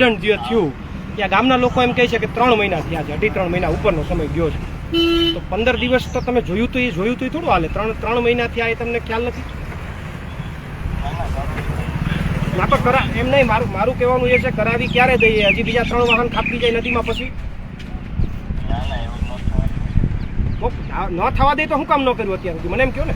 Accident જે થયું ત્યાં ગામના લોકો એમ કહે છે કે ત્રણ મહિના થયા છે અઢી ત્રણ મહિના ઉપરનો સમય ગયો છે. તો પંદર દિવસ તો તમે જોયું તો એ જોયું તો એ થોડું હાલે. ત્રણ ત્રણ મહિના થયા એ તમને ખ્યાલ નથી? ના તો કરા એમ નહીં મારું મારું કહેવાનું એ છે કરાવી ક્યારે દઈએ? હજી બીજા ત્રણ વાહન ખાપી જાય નદીમાં પછી? ન થવા દે તો હું કામ ન કર્યું અત્યાર સુધી? મને એમ કહો ને?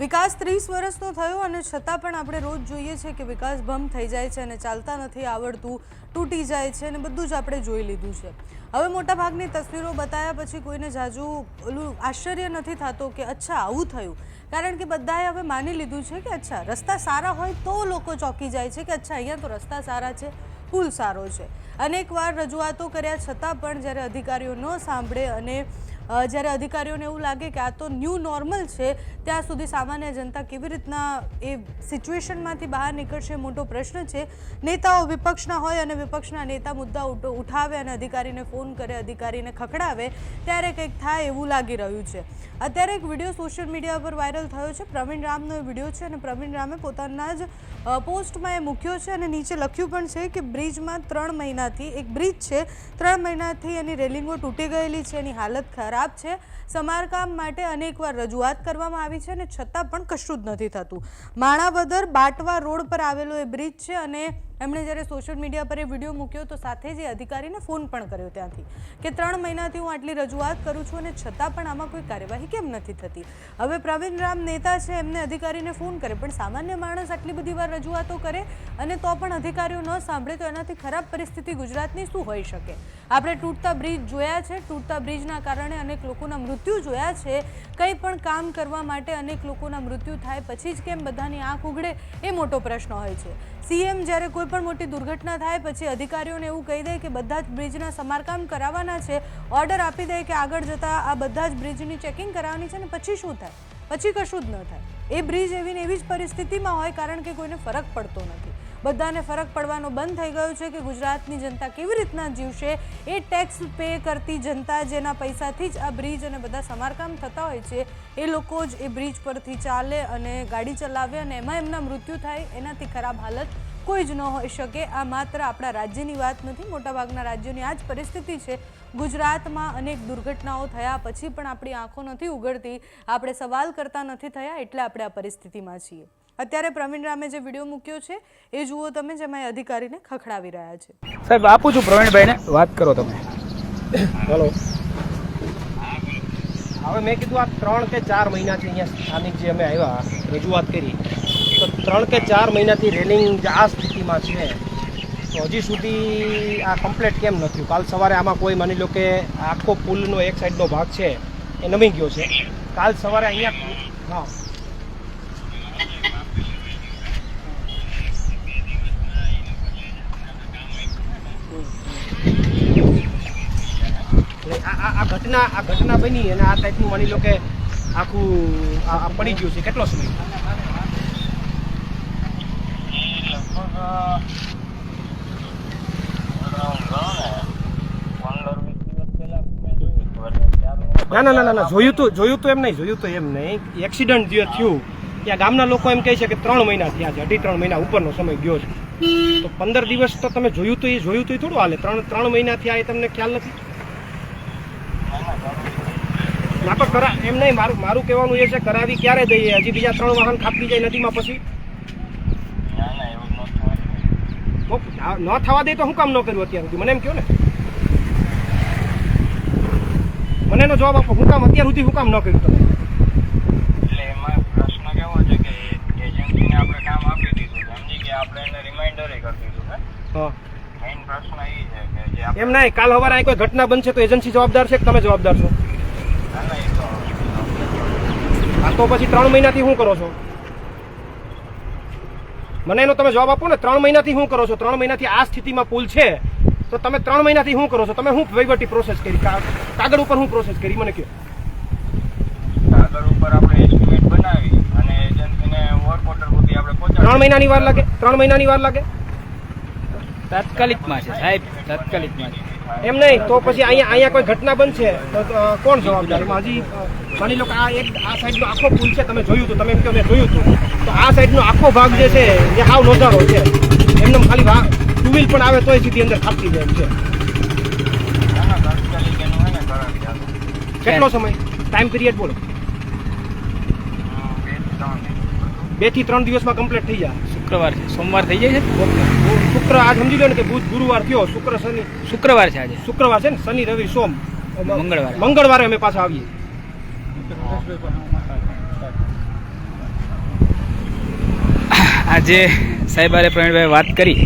વિકાસ ત્રીસ વર્ષનો થયો અને છતાં પણ આપણે રોજ જોઈએ છે કે વિકાસ ભમ થઈ જાય છે અને ચાલતા નથી, આવડતું તૂટી જાય છે અને બધું જ આપણે જોઈ લીધું છે. હવે મોટાભાગની તસવીરો બતાવ્યા પછી કોઈને જાજુ ઓલું આશ્ચર્ય નથી થતો કે અચ્છા, આવું થયું. કારણ કે બધાએ હવે માની લીધું છે કે અચ્છા, રસ્તા સારા હોય તો લોકો ચોંકી જાય છે કે અચ્છા, અહીંયા તો રસ્તા સારા છે, પુલ સારો છે. અનેકવાર રજૂઆતો કર્યા છતાં પણ જ્યારે અધિકારીઓ ન સાંભળે અને જ્યારે અધિકારીઓને એવું લાગે કે આ તો ન્યૂ નોર્મલ છે, ત્યાં સુધી સામાન્ય જનતા કેવી રીતના એ સિચ્યુએશનમાંથી બહાર નીકળશે મોટો પ્રશ્ન છે. નેતાઓ વિપક્ષના હોય અને વિપક્ષના નેતા મુદ્દા ઉઠ- ઉઠાવે અને અધિકારીને ફોન કરે, અધિકારીને ખખડાવે, ત્યારે કંઈક થાય એવું લાગી રહ્યું છે. અત્યારે એક વીડિયો સોશિયલ મીડિયા પર વાયરલ થયો છે. પ્રવીણ રામનો એ વીડિયો છે અને પ્રવીણ રામે પોતાના જ પોસ્ટમાં એ મૂક્યો છે અને નીચે લખ્યું પણ છે કે બ્રિજમાં ત્રણ મહિનાથી એક બ્રિજ છે. ત્રણ મહિનાથી એની રેલિંગો તૂટી ગયેલી છે, એની હાલત ખરાબ છે. સમારકામ માટે અનેકવાર રજૂઆત કરવામાં આવી છે અને છતાં પણ કશું જ નથી થતું. માણાવદર બાટવા રોડ પર આવેલો એ બ્રિજ છે અને એમણે જ્યારે સોશિયલ મીડિયા પર એ વીડિયો મૂક્યો તો સાથે જ એ અધિકારીને ફોન પણ કર્યો ત્યાંથી કે ત્રણ મહિનાથી હું આટલી રજૂઆત કરું છું અને છતાં પણ આમાં કોઈ કાર્યવાહી કેમ નથી થતી. હવે પ્રવીણ રામ નેતા છે, એમને અધિકારીને ફોન કરે, પણ સામાન્ય માણસ આટલી બધી વાર રજૂઆતો કરે અને તો પણ અધિકારીઓ ન સાંભળે તો એનાથી ખરાબ પરિસ્થિતિ ગુજરાતની શું હોઈ શકે? આપણે તૂટતા બ્રિજ જોયા છે, તૂટતા બ્રિજના કારણે અનેક લોકોના મૃત્યુ જોયા છે. કંઈ પણ કામ કરવા માટે અનેક લોકોના મૃત્યુ થાય, પછી જ કેમ બધાની આંખ ઉઘડે, એ મોટો પ્રશ્ન હોય છે. સીએમ જ્યારે કોઈ પણ મોટી દુર્ઘટના થાય, પછી અધિકારીઓને એવું કહી દે કે બધા જ બ્રિજના સમારકામ કરાવવાના છે. ઓર્ડર આપી દે કે આગળ જતાં આ બધા જ બ્રિજની ચેકિંગ કરાવવાની છે ને પછી શું થાય? પછી કશું જ ન થાય. એ બ્રિજ એવી ને એવી જ પરિસ્થિતિમાં હોય કારણ કે કોઈને ફરક પડતો નથી. બધાને ફરક પડવાનો બંધ થઈ ગયો છે કે ગુજરાતની જનતા કેવી રીતના જીવશે? એ ટેક્સ પે કરતી જનતા જેના પૈસાથી જ આ બ્રિજ અને બધા સમારકામ થતા હોય છે, એ લોકો જ એ બ્રિજ પરથી ચાલે અને ગાડી ચલાવે અને એમાં એમના મૃત્યુ થાય, એનાથી ખરાબ હાલત કોઈ જ ન હોઈ શકે. આ માત્ર આપણા રાજ્યની વાત નથી, મોટાભાગના રાજ્યોની આ જ પરિસ્થિતિ છે. ગુજરાતમાં અનેક દુર્ઘટનાઓ થયા પછી પણ આપણી આંખો નથી ઉઘડતી આપણે સવાલ કરતા નથી થયા, એટલે આપણે આ પરિસ્થિતિમાં છીએ. અત્યારે પ્રવીણ રામે જે વીડિયો મૂક્યો છે એ જુઓ તમે જેમાં એ અધિકારીને ખખડાવી રહ્યા છે. સાહેબ આપું છું પ્રવીણભાઈને. વાત કરો તમે. હલો. હવે મેં કીધું આ ત્રણ કે ચાર મહિનાથી અહીંયા સ્થાનિક જે અમે આવ્યા રજૂઆત કરી તો ત્રણ કે ચાર મહિનાથી રેલિંગ જે આ સ્થિતિમાં છે તો હજી સુધી આ કમ્પ્લેટ કેમ નથી કાલ સવારે આમાં કોઈ માની લો કે આખો પુલનો એક સાઈડનો ભાગ છે એ નમી ગયો છે. કાલ સવારે અહીંયા હા. એટલે આ આ- ઘટના આ ઘટના બની અને આ ટાઈપનું માની લો કે આખું પડી ગયું છે. કેટલો સમય? ના ના ના ના જોયું તો જોયું તો એમ નહીં, જોયું તો એમ નહીં. એક્સિડન્ટ જે થયું, ત્યાં ગામના લોકો એમ કહે છે કે ત્રણ મહિના થયા છે. અઢી ત્રણ મહિના ઉપરનો સમય ગયો છે. તો પંદર દિવસ તો તમે જોયું તો એ જોયું તો એ થોડું હાલે. ત્રણ ત્રણ મહિના થયા એ તમને ખ્યાલ નથી? ના, તો કરા એમ નહીં, મારું મારું કહેવાનું એ છે, કરાવી ક્યારે દઈએ? હજી બીજા ત્રણ વાહન ખાપી જાય નદીમાં પછી? ન થવા દે તો હું કામ ન કર્યું અત્યાર સુધી? મને એમ કહો ને. મને એનો જવાબ આપો. હું કામ અત્યાર સુધી હું કામ ન કર્યું તમે એટલે એમાં પ્રશ્ન કેવો છે કે એજન્સીને આપણે કામ આપી દીધું છે. સમજી ગયા આપણે એને રિમાઇન્ડર કરી દીધું છે હા મેઇન પ્રશ્ન એ છે કે જે આપણે એમ નહીં. કાલ સવારે અહીં કોઈ ઘટના બનશે તો એજન્સી જવાબદાર છે કે તમે જવાબદાર છો? ના, તો પછી ત્રણ મહિનાથી શું કરો છો? મને એનો તમે જવાબ આપો ને. ત્રણ મહિનાથી શું કરો છો? ત્રણ મહિનાથી આ સ્થિતિમાં પુલ છે. તો તમે ત્રણ મહિનાથી શું કરો છો? તમે શું વહીવટી પ્રોસેસ કરી? કાગળ ઉપર શું પ્રોસેસ કરી? મને કહો. કાગળ ઉપર આપણે એસ્ટિમેટ બનાવી અને એજન્સીને વર્ક ઓર્ડર સુધી આપણે ત્રણ મહિનાની વાર લાગે? ત્રણ મહિનાની વાર લાગે? તાત્કાલિકમાં છે સાહેબ તાત્કાલિકમાં છે. એમ નહીં તો પછી અહીંયા અહીંયા કોઈ ઘટના બનશે? તો કોણ જવાબદાર? એમાં હજી માની લો કે આ એક આ સાઈડનો આખો પુલ છે તમે જોયું હતું તમે એમ કે મેં જોયું હતું તો આ સાઈડનો આખો ભાગ જે છે એ હાવ નોંધારો છે. એમને ખાલી ભાગ ટુ વ્હીલ પણ આવે તોય સીધી અંદર ખાપતી જાય છે. કેટલો સમય? ટાઈમ પીરિયડ બોલો. બેથી ત્રણ દિવસમાં કમ્પ્લીટ થઈ જાય. શુક્રવાર છે. સોમવાર થઈ જાય છે? ઓકે. શુક્ર આજ સમજી લો ને કે બુધ ગુરુવાર થયો શુક્ર શનિ. શુક્રવાર છે આજે. શુક્રવાર છે ને? શનિ રવિ સોમ. મંગળવાર. મંગળવારે અમે પાછા આવીએ. આજે સાહેબારે પ્રવીણભાઈ વાત કરી.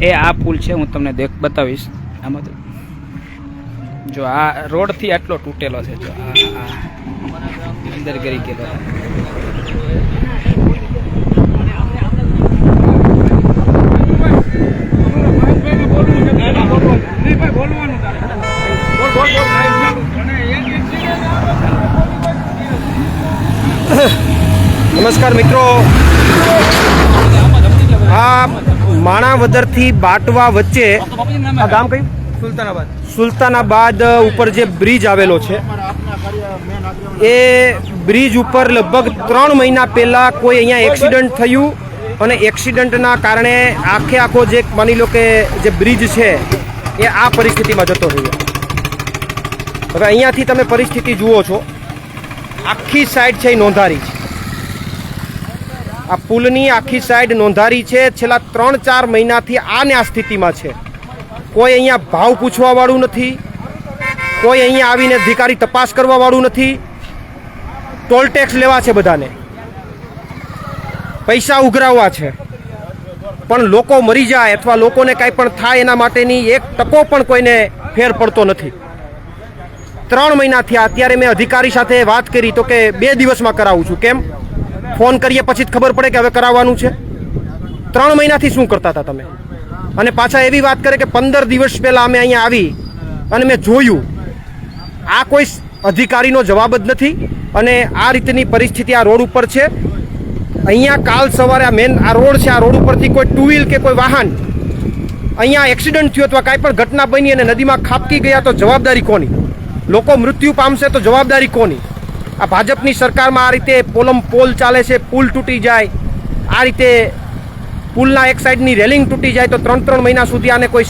એ આ પુલ છે હું તમને દેખ બતાવીશ. આમાં તો જો આ રોડથી આટલો તૂટેલો છે જો આ અંદર કરી ગયેલો નમસ્કાર મિત્રો. આ માણાવદરથી બાટવા વચ્ચે આ ગામ કયું? સુલતાનાબાદ. સુલતાનાબાદ ઉપર જે બ્રિજ આવેલો છે એ બ્રિજ ઉપર લગભગ ત્રણ મહિના પહેલાં કોઈ અહીંયા એક્સિડન્ટ થયું અને એક્સિડન્ટના કારણે આખે આખો જે માની લો કે જે બ્રિજ છે એ આ પરિસ્થિતિમાં જતો રહ્યો. હવે અહીંયાથી તમે પરિસ્થિતિ જુઓ છો. આખી સાઈડ છે એ નોંધારી છે. આ પુલની આખી સાઈડ નોંધારી છે. છેલ્લા ત્રણ ચાર મહિનાથી આને આ સ્થિતિમાં છે. કોઈ અહીંયા ભાવ પૂછવાવાળું નથી. કોઈ અહીંયા આવીને અધિકારી તપાસ કરવાવાળું નથી. ટોલ ટેક્સ લેવા છે બધાને. પૈસા ઉઘરાવવા છે. પણ લોકો મરી જાય અથવા લોકોને કાંઈ પણ થાય એના માટેની એક ટકો પણ કોઈને ફેર પડતો નથી. ત્રણ મહિના થયા. અત્યારે મેં અધિકારી સાથે વાત કરી તો કે બે દિવસમાં કરાવું છું. કેમ? ફોન કરીએ પછી જ ખબર પડે કે હવે કરાવવાનું છે. ત્રણ મહિનાથી શું કરતા હતા તમે? અને પાછા એવી વાત કરે કે પંદર દિવસ પહેલા અમે અહીંયા આવી અને મેં જોયું. આ કોઈ અધિકારીનો જવાબ જ નથી અને આ રીતની પરિસ્થિતિ આ રોડ ઉપર છે. અહીંયા કાલ સવારે આ મેન આ રોડ છે, આ રોડ ઉપરથી કોઈ ટુ વ્હીલ કે કોઈ વાહન અહીંયા એક્સિડન્ટ થયો અથવા કાંઈ પણ ઘટના બની અને નદીમાં ખાબકી ગયા તો જવાબદારી કોની? લોકો મૃત્યુ પામશે તો જવાબદારી કોની? આ ભાજપની સરકારમાં આ રીતે પોલમ પોલ ચાલે છે, પુલ તૂટી જાય, આ રીતે પુલના એક સાઈડની રેલિંગ તૂટી જાય તો ત્રણ ત્રણ મહિના સુધી આને કોઈ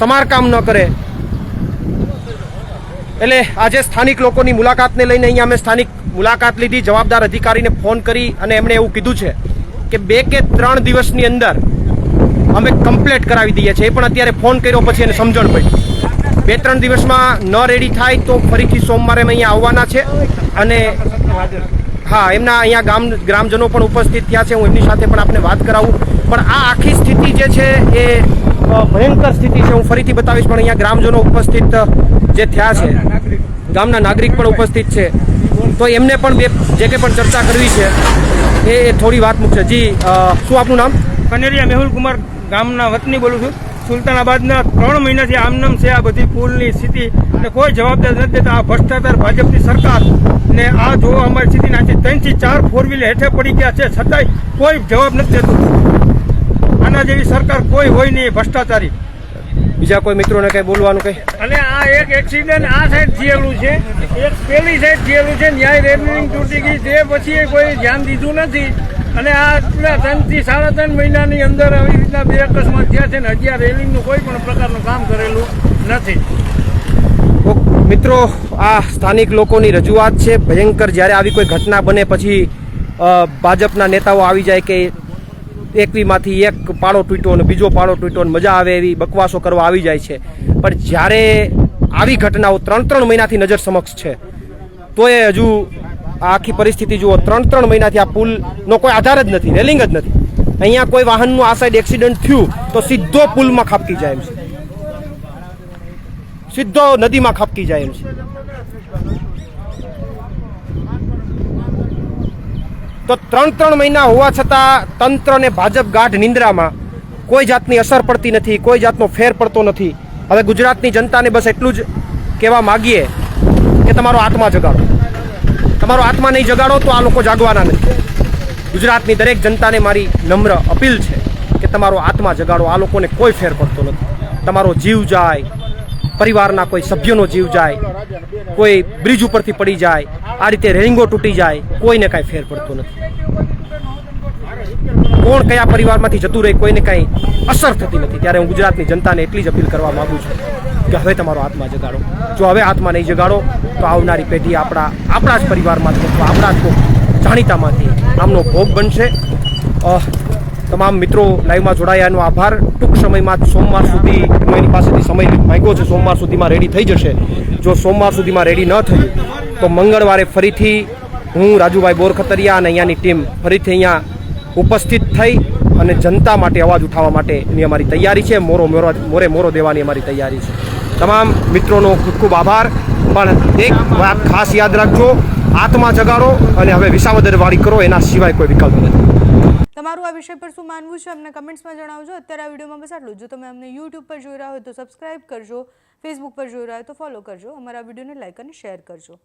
સમારકામ ન કરે. એટલે આજે સ્થાનિક લોકોની મુલાકાતને લઈને અહીંયા અમે સ્થાનિક મુલાકાત લીધી, જવાબદાર અધિકારીને ફોન કરી અને એમણે એવું કીધું છે કે બે કે ત્રણ દિવસની અંદર અમે કમ્પ્લેટ કરાવી દઈએ છીએ. એ પણ અત્યારે ફોન કર્યો, પછી એને સમજણ પડી. બે ત્રણ દિવસમાં ન રેડી થાય તો ફરીથી સોમવારે અમે અહીંયા આવવાના છે. અને હા, એમના અહીંયા ગામ, ગ્રામજનો પણ ઉપસ્થિત થયા છે. હું એમની સાથે પણ આપને વાત કરાવું. પણ આ આખી સ્થિતિ જે છે એ ભયંકર સ્થિતિ છે. હું ફરીથી બતાવીશ, પણ અહીંયા ગ્રામજનો ઉપસ્થિત જે થયા છે, ગામના નાગરિક પણ ઉપસ્થિત છે. તો એમને પણ બે, જે કંઈ પણ ચર્ચા કરવી છે, એ થોડી વાત મૂકશે. જી શું આપનું નામ? કનેરિયા મેહુલ કુમાર ગામના વતની બોલું છું. સુલતાનાબાદના ત્રણ મહિનાથી આમનામ છે આ બધી પુલની સ્થિતિ અને કોઈ જવાબદાર નથી દેતા. આ ભ્રષ્ટાચાર ભાજપની સરકાર ને આ જો અમારી સ્થિતિ નાખી. ત્રણથી ચાર ફોર વ્હીલર હેઠે પડી ગયા છે. છતાંય કોઈ જવાબ નથી દેતું. આના જેવી સરકાર કોઈ હોય નહીં ભ્રષ્ટાચારી. બીજા કોઈ મિત્રોને કંઈ બોલવાનું કંઈ? અને આ એક એક્સિડન્ટ આ સાઈડ થયેલું છે. એક પેલી સાઈડ થયેલું છે. ન્યાય રેલવે તૂટી ગઈ તે પછી કોઈ ધ્યાન દીધું નથી. અને આ ત્રણથી સાડા ત્રણ મહિનાની અંદર આવી રીતના બે અકસ્માત થયા છે ને હજી આ રેલિંગનું કોઈ પણ પ્રકારનું કામ કરેલું નથી. મિત્રો, આ સ્થાનિક લોકોની રજૂઆત છે. ભયંકર જ્યારે આવી કોઈ ઘટના બને પછી ભાજપના નેતાઓ આવી જાય કે એકવીમાંથી એક પાડો તૂટ્યો અને બીજો પાડો તૂટ્યો અને મજા આવે એવી બકવાસો કરવા આવી જાય છે. પણ જ્યારે આવી ઘટનાઓ ત્રણ ત્રણ મહિનાથી નજર સમક્ષ છે, તો એ હજુ આખી પરિસ્થિતિ જુઓ. ત્રણ ત્રણ મહિનાથી આ પુલનો કોઈ આધાર જ નથી, રેલિંગ જ નથી. અહીંયા કોઈ વાહનનું આ સાઈડ એક્સિડન્ટ થયું, તો સીધો પુલમાં ખાપકી જાય એમ છે. સીધો નદીમાં ખાપકી જાય એમ છે. તો ત્રણ ત્રણ મહિના હોવા છતાં તંત્ર અને ભાજપ ગાઢ નિંદ્રામાં કોઈ જાતની અસર પડતી નથી, કોઈ જાતનો ફેર પડતો નથી. હવે ગુજરાતની જનતાને બસ એટલું જ કહેવા માગીએ કે તમારો આત્મા જગાડો. તમારો આત્મા નહીં જગાડો તો આ લોકો જાગવાના નથી. ગુજરાતની દરેક જનતાને મારી નમ્ર અપીલ છે કે તમારો આત્મા જગાડો. આ લોકોને કોઈ ફેર પડતો નથી. તમારો જીવ જાય, પરિવારના કોઈ સભ્યોનો જીવ જાય, કોઈ બ્રિજ ઉપરથી પડી જાય, આ રીતે રેલિંગો તૂટી જાય, કોઈને કાંઈ ફેર પડતો નથી. કોણ કયા પરિવારમાંથી જતું રહે, કોઈને કાંઈ અસર થતી નથી. ત્યારે હું ગુજરાતની જનતાને એટલી જ અપીલ કરવા માંગુ છું કે હવે તમારો આત્મા જગાડો. જો હવે આત્મા નહીં જગાડો, તો આવનારી પેઢી આપણા આપણા જ પરિવારમાંથી અથવા આપણા જ જાણીતામાંથી આમનો ભોગ બનશે. તમામ મિત્રો લાઈવમાં જોડાયાનો આભાર. ટૂંક સમયમાં સોમવાર સુધી, હું એની પાસેથી સમય માંગ્યો છે, સોમવાર સુધીમાં રેડી થઈ જશે. જો સોમવાર સુધીમાં રેડી ન થયું, તો મંગળવારે ફરીથી હું રાજુભાઈ બોરખતરિયા અને અહીંયાની ટીમ ફરીથી અહીંયા ઉપસ્થિત થઈ અને જનતા માટે અવાજ ઉઠાવવા માટેની અમારી તૈયારી છે. મોરો મોરો મોરે મોરો દેવાની અમારી તૈયારી છે. તમામ મિત્રોનો ખૂબ ખૂબ આભાર. પણ એક વાત ખાસ યાદ રાખજો, આત્મા જગાડો અને હવે વિસાવદરવાળી કરો, એના સિવાય કોઈ વિકલ્પ નથી. તમારું આ વિષય પર શું માનવું છે અમને કમેન્ટ્સમાં જણાવજો. અત્યારે આ વિડીયોમાં બસ આટલું જો. તમે અમને યુટ્યુબ પર જોઈ રહ્યા હોય તો સબસ્ક્રાઇબ કરજો ફેસબુક પર જોઈ રહ્યા હોય તો ફોલો કરજો. અમારા વિડીયોને લાઇક અને શેર કરજો.